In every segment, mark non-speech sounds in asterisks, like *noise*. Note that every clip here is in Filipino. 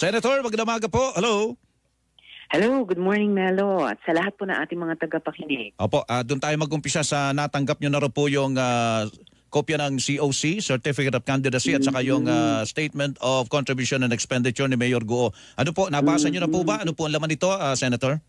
Senator, magandang umaga po. Hello. Hello, good morning Melo at sa lahat po ng ating mga tagapakinig. Opo, ah, doon tayo mag-umpisa sa natanggap nyo na rin po yung ah, kopya ng COC, Certificate of Candidacy, at saka yung ah, Statement of Contribution and Expenditure ni Mayor Guo. Ano po, nabasa nyo na po ba? Ano po ang laman nito, ah, Senator?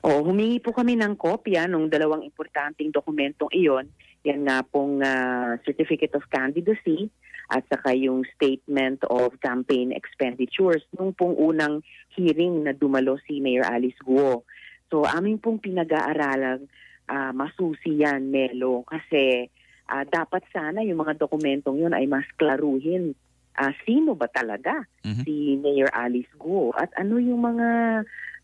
O, humingi po kami ng kopya ng dalawang importanteng dokumentong iyon. Yan nga pong ah, Certificate of Candidacy at saka yung Statement of Campaign Expenditures nung pong unang hearing na dumalo si Mayor Alice Guo. So amin pong pinag-aaralang ah, masusi yan, Melo, kasi ah, dapat sana yung mga dokumentong yun ay mas klaruhin ah, sino ba talaga Mhm. si Mayor Alice Guo at ano yung mga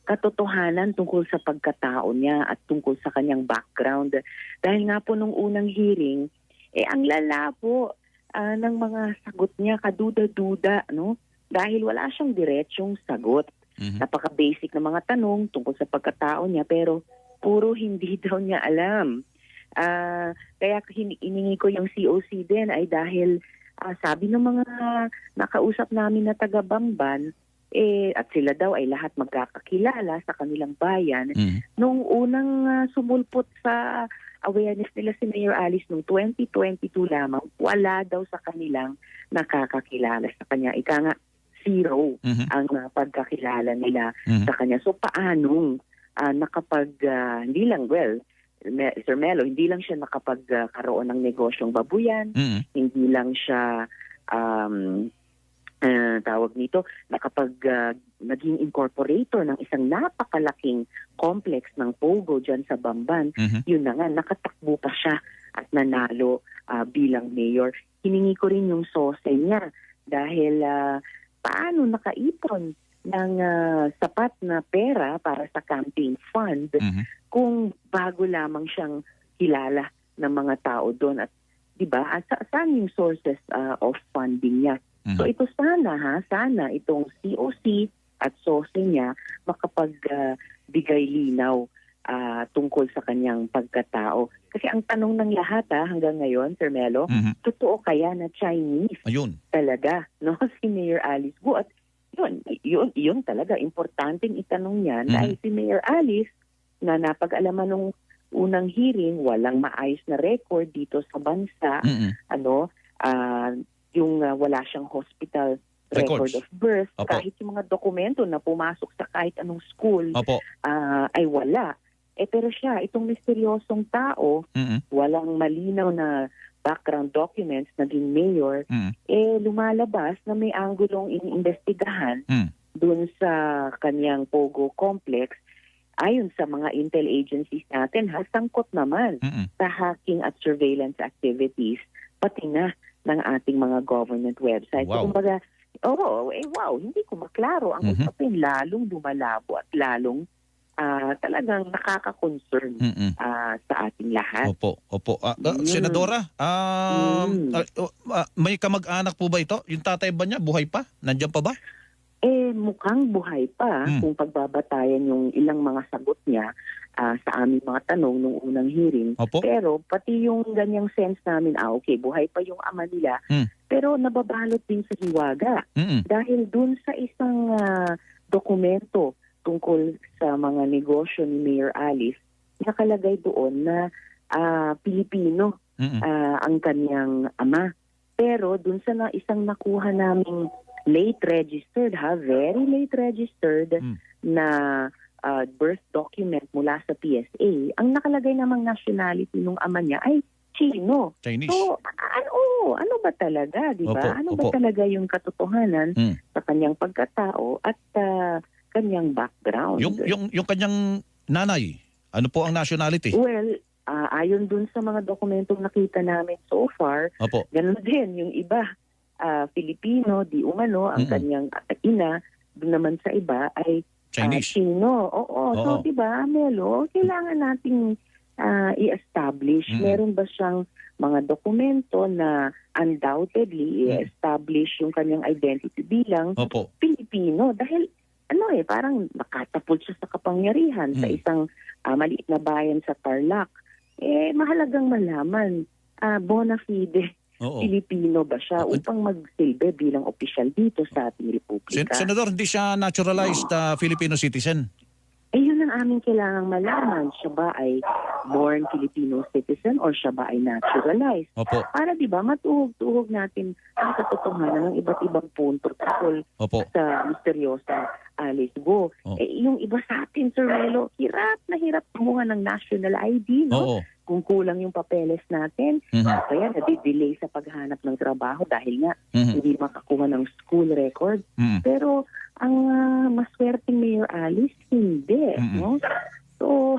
katotohanan tungkol sa pagkatao niya at tungkol sa kanyang background. Dahil nga po nung unang hearing, eh ang lala po ah, ng mga sagot niya, kaduda-duda, no? Dahil wala siyang diretsyong sagot. Mhm. Napaka-basic na mga tanong tungkol sa pagkatao niya pero puro hindi *laughs* daw niya alam. Ah, kaya iningi ko yung COC din ay dahil ah, sabi ng mga nakausap namin na taga-Bamban, eh, at sila daw ay lahat magkakakilala sa kanilang bayan. Mhm. Nung unang ah, sumulpot sa awareness nila si Mayor Alice noong 2022 lamang, wala daw sa kanilang nakakakilala sa kanya. Ika nga, zero Mhm. ang ah, pagkakilala nila Mhm. sa kanya. So paanong ah, nakapag, ah, hindi lang, well, Sir Melo, hindi lang siya nakapagkaroon ng negosyong babuyan, Mhm. hindi lang siya um, ah, tawag nito, nakapag ah, naging incorporator ng isang napakalaking complex ng Pogo dyan sa Bamban. Mhm. Yun na nga, nakatakbo pa siya at nanalo ah, bilang mayor. Hiningi ko rin yung sose niya dahil ah, paano nakaipon ng ah, sapat na pera para sa campaign fund Mhm. kung bago lamang siyang kilala ng mga tao doon at 'di ba at sa, saan yung sources ah, of funding niya Mhm. so ito sana ha sana itong COC at SOSE niya makapagbigay linaw ah, tungkol sa kanyang pagkatao kasi ang tanong ng lahat ha hanggang ngayon Sir Melo Mhm. totoo kaya na Chinese Ayun. talaga no *laughs* si Mayor Alice Gu at yun, yun, yun talaga importanteng itanong niya Mhm. dahil si Mayor Alice na napag-alaman nung unang hearing walang maayos na record dito sa bansa Mhm. ano ah, yung ah, wala siyang hospital record Records. of birth Opo. kahit yung mga dokumento na pumasok sa kahit anong school Opo. ah, ay wala eh pero siya itong misteryosong tao Mhm. walang malinaw na background documents naging mayor Mhm. eh lumalabas na may anggulong iniimbestigahan Mm. dun sa kanyang Pogo complex ayon sa mga intel agencies natin ha sangkot naman Mhm. sa hacking at surveillance activities pati na ng ating mga government websites. Wow. So kumbaga, oo, eh wow, hindi ko maklaro. Ang Mhm. usapin lalong lumalabo at lalong ah, talagang nakaka-concern ah, sa ating lahat. Opo, opo. Ah, Mm. Senadora, um, Mm. oh, ah, may kamag-anak po ba ito? Yung tatay ba niya, buhay pa? Nandiyan pa ba? Eh, mukhang buhay pa Hmm. kung pagbabatayan yung ilang mga sagot niya ah, sa aming mga tanong nung unang hearing. Opo. Pero pati yung ganyang sense namin, ah okay, buhay pa yung ama nila, Hmm. pero nababalot din sa hiwaga. Mhm. Dahil dun sa isang ah, dokumento tungkol sa mga negosyo ni Mayor Alice, nakalagay doon na ah, Pilipino ah, ang kanyang ama. Pero dun sa na, isang nakuha naming late registered ha, very late registered Mm. na ah, birth document mula sa PSA, ang nakalagay namang nationality ng ama niya ay Chino. Chinese. So, ano, ano ba talaga, di ba? Opo, Ano opo. ba talaga yung katotohanan Mm. sa kanyang pagkatao at ah, kanyang background? Yung yung yung kanyang nanay, ano po ang nationality? Well, ah, ayon dun sa mga dokumentong nakita namin so far, Opo. ganun din yung iba. ah, Filipino, di umano, ang Mm-mm. kanyang ina, dun naman sa iba ay Chinese. Chino. Oo. So, Oo. di ba, Melo, kailangan nating ah, i-establish. Mm-mm. Meron ba siyang mga dokumento na undoubtedly Mm. i-establish yung kanyang identity bilang Opo. Pilipino dahil ano eh parang nakatapos siya sa kapangyarihan sa Mm. isang ah, maliit na bayan sa Tarlac eh mahalagang malaman ah, bona fide Oo. Pilipino ba siya Oo. upang magsilbi bilang opisyal dito sa ating Sen- republika. Senador, hindi siya naturalized uh, Filipino citizen. Eh, yun ang aming kailangang malaman. Siya ba ay born Filipino citizen or siya ba ay naturalized? Opo, Para di ba matuhog-tuhog natin ang katotohanan ng iba't ibang punto tungkol opo. sa misteryosa Alice Go. Oh. Eh, yung iba sa atin, Sir Melo, hirap na hirap kumuha ng national ID, no? Oo. Kung kulang yung papeles natin, Mhm. kaya nadidelay sa paghanap ng trabaho dahil nga Mhm. hindi makakuha ng school record. Mhm. Pero ang uh, maswerteng Mayor Alice, hindi. Mm-mm. No? So,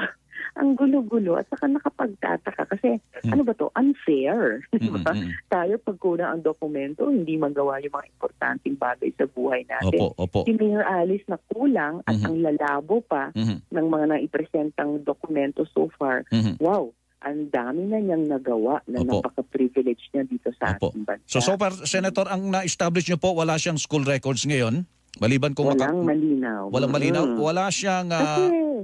ang gulo-gulo at saka nakapagtataka kasi Mm. ano ba to unfair *laughs* ba? Mhm. tayo pag kulang ang dokumento hindi magawa yung mga importanteng bagay sa buhay natin Opo, opo. si Mayor Alice na kulang at Mhm. ang lalabo pa Mhm. ng mga naipresentang dokumento so far Mhm. wow ang dami na niyang nagawa na Opo. napaka-privilege niya dito sa Opo. ating bansa. So, so far, Senator, ang na-establish niyo po, wala siyang school records ngayon? Maliban kung maka- Walang malinaw. walang malinaw? Mm. Wala siyang...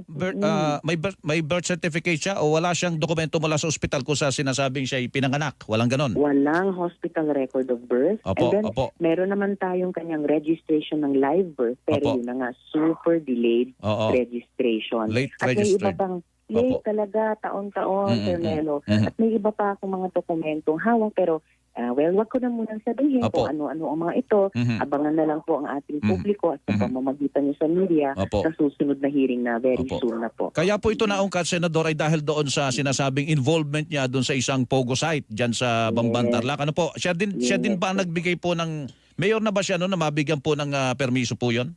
birth, mm, ah, may, birth, may birth certificate siya o wala siyang dokumento mula sa ospital kung sa sinasabing siya pinanganak? Walang ganon? walang hospital record of birth. Opo, And then, opo. meron naman tayong kanyang registration ng live birth, pero Opo. yun na nga, super delayed Oo. registration. Late At may iba registered. pang late Opo. talaga, taon-taon, Mm, mm, Melo. Mhm. At may iba pa akong mga dokumentong hawak, pero ah, well, wag ko na munang sabihin Opo. kung ano-ano ang mga ito. Mhm. Abangan na lang po ang ating Mhm. publiko at sa Mhm. pamamagitan niyo sa media Opo. sa susunod na hearing na very Opo. soon na po. Kaya po ito naungkat, Senador, ay dahil doon sa sinasabing involvement niya doon sa isang pogo site dyan sa Bamban Yes. Tarlac. Ano po, siya din, siya Yes. din ba nagbigay po ng, mayor na ba siya noon na mabigyan po ng ah, permiso po yon?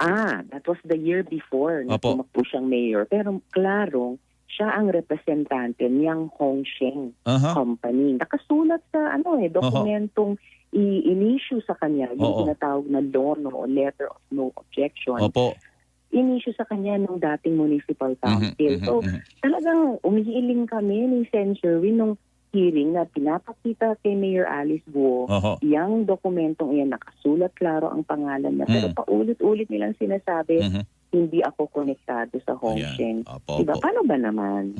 Ah, that was the year before na Opo. tumakbo siyang mayor. Pero klaro, siya ang representante niyang Hongsheng Aha. Company. Nakasulat sa ano eh, dokumentong i-issue sa kanya, Oo. yung tinatawag na no, o letter of no objection. Opo. In-issue sa kanya ng dating municipal Mhm, council. mhm, So, mhm. talagang umiiling kami ni Century nung hearing na pinapakita kay Mayor Alice Guo Oho. Yang dokumentong iyan nakasulat klaro ang pangalan niya. Pero Mm. paulit-ulit nilang sinasabi, Mhm. Hindi ako konektado sa Hongsheng. Diba? Paano ba naman?